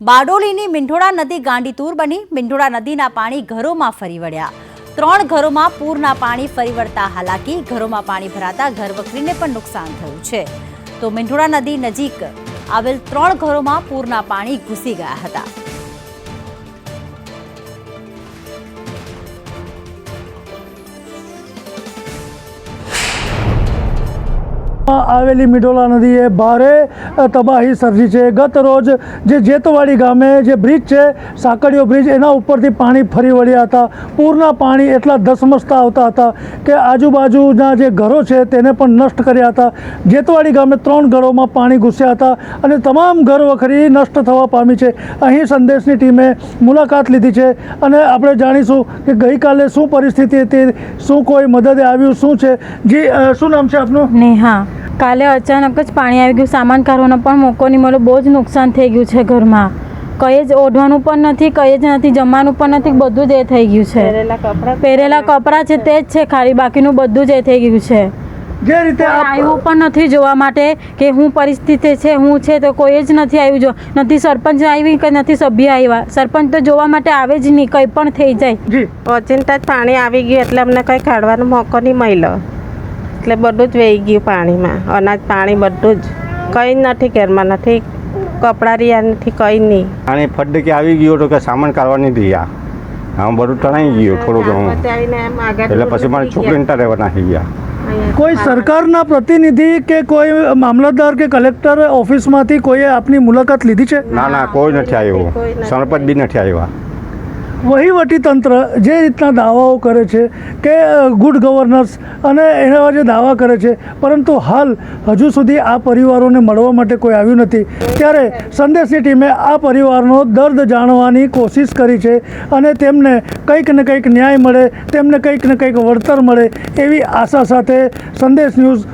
બારડોલીની મીંઢોળા નદી ગાંડીતૂર બની. મીંઢોળા નદીના પાણી ઘરોમાં ફરી વળ્યા. ત્રણ ઘરોમાં પૂરના પાણી ફરી વળતા હાલાકી, ઘરોમાં પાણી ભરાતા ઘરવખરીને પણ નુકસાન થયું છે. તો મીંઢોળા નદી નજીક આવેલ ત્રણ ઘરોમાં પૂરના પાણી ઘૂસી ગયા હતા. આવેલી મિડોલા નદીએ ભારે તબાહી સર્જી છે. ગત રોજ જે જેતવાડી ગામે જે બ્રિજ છે સાંકળીયો બ્રિજ, એના ઉપરથી પાણી ફરી વળ્યા હતા. પૂરના પાણી એટલા ધસમસતા આવતા હતા કે આજુબાજુના જે ઘરો છે, તેને પણ નષ્ટ કર્યા હતા. જેતવાડી ગામે ત્રણ ઘરોમાં પાણી ઘૂસ્યા હતા અને તમામ ઘર વખરી નષ્ટ થવા પામી છે. અહીં સંદેશની ટીમે મુલાકાત લીધી છે અને આપણે જાણીશું કે ગઈકાલે શું પરિસ્થિતિ હતી, શું કોઈ મદદે આવ્યું, શું છે? જી શું નામ છે આપનું? નેહા. કાલે અચાનક જ પાણી આવી ગયું. સામાન કાઢવાનો પણ મોકો નહીં મળ્યો. બહુ જ નુકસાન થઈ ગયું છે ઘરમાં. કઈ જ ઓઢવાનું પણ નથી કઈ જ નથી જમવાનું પણ નથી બધું જ એ થઈ ગયું છે. પહેરેલા કપડાં છે. તે જ છે ખાલી. બાકીનું બધું જ એ થઈ ગયું છે. જે રીતે આવ્યું પણ નથી જોવા માટે કે હું પરિસ્થિતિ છે હું છે તો કોઈ જ નથી આવ્યું જો. નથી સરપંચ આવી કે નથી સભ્ય આવ્યા. સરપંચ તો જોવા માટે આવે જ નહીં કંઈ પણ થઈ જાય. અચિંતા જ પાણી આવી ગયું એટલે અમને કંઈ કાઢવાનો મોકો નહીં મળ્યો. એટલે બધું જ વહી ગયું પાણીમાં. અનાજ પાણી બધું જ. કંઈ નથી ઘેરમાં નથી કપડાં રહ્યા નથી કંઈ નહીં. અને ફટ કે આવી ગયો તો કે સામાન કાઢવાની રહ્યા આમ બધું તણાઈ ગયું થોડું ઘણું એટલે પછી મારી છોકરીને ત્યાં રહેવાના થઈ ગયા કોઈ સરકારના પ્રતિનિધિ કે કોઈ મામલતદાર કે કલેક્ટર ઓફિસમાંથી કોઈએ આપની મુલાકાત લીધી છે? ના ના કોઈ નથી આવ્યું. સરપંચ બી નથી આવ્યા. વહીવટી તંત્ર જે રીતના દાવાઓ કરે છે કે ગુડ ગવર્નન્સ અને એના જે દાવા કરે છે, પરંતુ હાલ હજુ સુધી આ પરિવારોને મળવા માટે કોઈ આવ્યું નથી. ત્યારે સંદેશની ટીમે આ પરિવારનો દર્દ જાણવાની કોશિશ કરી છે અને તેમને કંઈક ને કંઈક ન્યાય મળે, તેમને કંઈક ને કંઈક વળતર મળે એવી આશા સાથે સંદેશ ન્યૂઝ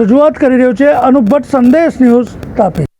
રજૂઆત કરી રહ્યો છે. અનુભટ સંદેશ ન્યૂઝ તાપી.